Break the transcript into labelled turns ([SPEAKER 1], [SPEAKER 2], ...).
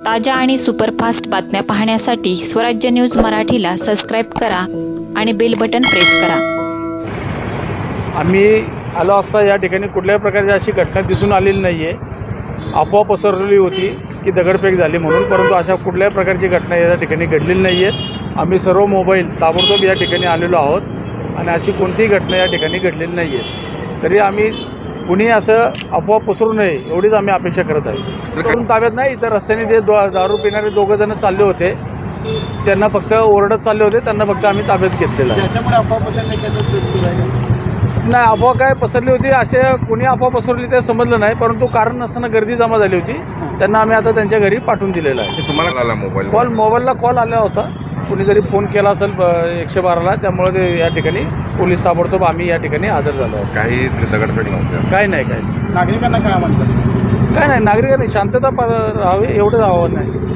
[SPEAKER 1] ताज्या आणि सुपरफास्ट बातम्या पाहण्यासाठी स्वराज्य न्यूज मराठीला सबस्क्राईब करा आणि बेल बटन प्रेस करा.
[SPEAKER 2] आम्ही आलो असता या ठिकाणी कुठल्याही प्रकारची अशी घटना दिसून आलेली नाही आहे अफवा पसरलेली होती की दगडफेक झाली म्हणून परंतु अशा कुठल्याही प्रकारची घटना या ठिकाणी घडलेली नाही आहे आम्ही सर्व मोबाईल ताबडतोब या ठिकाणी आलेलो आहोत आणि अशी कोणतीही घटना या ठिकाणी घडलेली नाही आहे तरी आम्ही कुणी असं अफवा पसरू नये एवढीच आम्ही अपेक्षा करत आहे. करून ताब्यात नाही तर रस्त्याने जे दो दारू पिणारे दोघं जण चालले होते त्यांना फक्त ओरडत चालले होते त्यांना फक्त आम्ही ताब्यात घेतलेलं आहे. नाही अफवा काय पसरली होती असे कोणी अफवा पसरली ते समजलं नाही परंतु कारण नसताना गर्दी जमा झाली होती त्यांना आम्ही आता त्यांच्या घरी पाठवून दिलेलं आहे.
[SPEAKER 3] तुम्हाला आला मोबाईल
[SPEAKER 2] कॉल मोबाईलला कॉल आला होता. कुणीतरी फोन केला असेल ब- एकशे बाराला त्यामुळे ते या ठिकाणी पोलीस ताबडतोब आम्ही या ठिकाणी हजर झालो
[SPEAKER 3] काही दगडफेक नव्हत्या
[SPEAKER 2] काय नाही काय नाही.
[SPEAKER 4] नागरिकांना काय म्हणतात
[SPEAKER 2] काय नाही नागरिकांनी शांतता पा- राहावी एवढंच आव्हान आहे